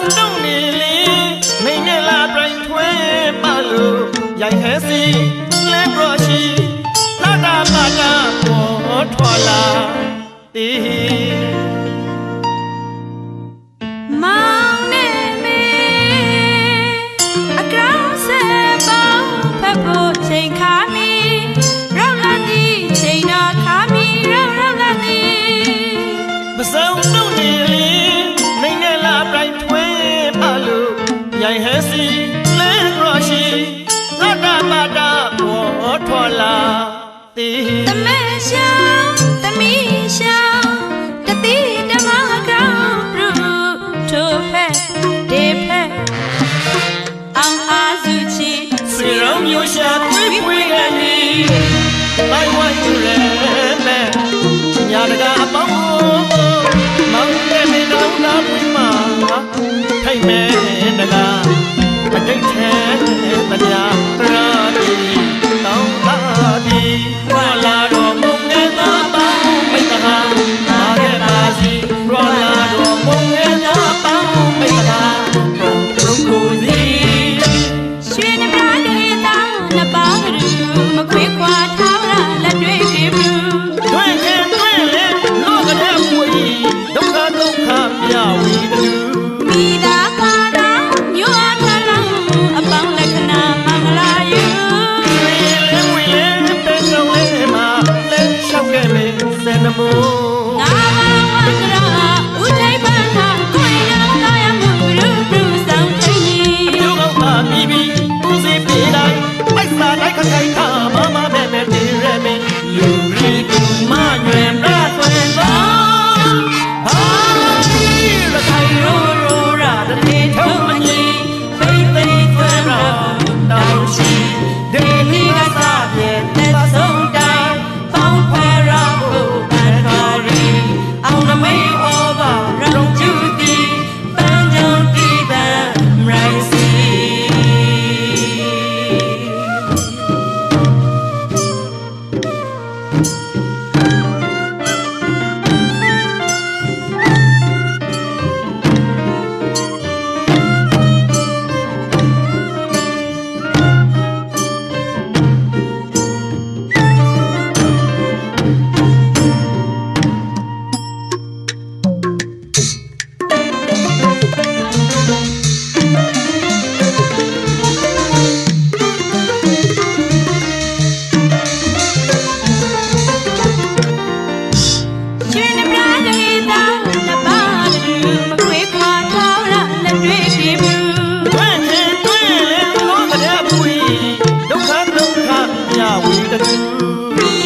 အောင်တုံနေလေနေနေလာပြိုင်ထွဲပါလို့ရိုင်ဟဲစီလဲဘရရှိလာတာပါတာပေါ်ထွာလာတေမောင်နေမေအကောင်းစေပေါင်းဖက်ဖို့ချိန်ခါမီရောက်လာသည့်ချိန်တော်ခါမီရောက်ရောက်လာသည့်ပစုံတုံနေလေနေနေလာပြိုင်ထွဲ ရိုင်ဟဲစီလဲပရရှိလာတာပါတာပေါ်ထွာလာတေးတမဲရှောင်းတမီရှောင်းတတိတမကောင်ပရုထိုဖက်ဒေဖက်အောင်အားစုချီစေရောမျိုးရှာပွေးပွေးကနေတိုင်းဝိုင်းယူရဲမဲ့ညာတကာအပေါင်းကိုမောင်တဲ့နေတော့လာပွေးမှာထိုက်မဲ့ စန္ဒမိုးငါဝဝက you.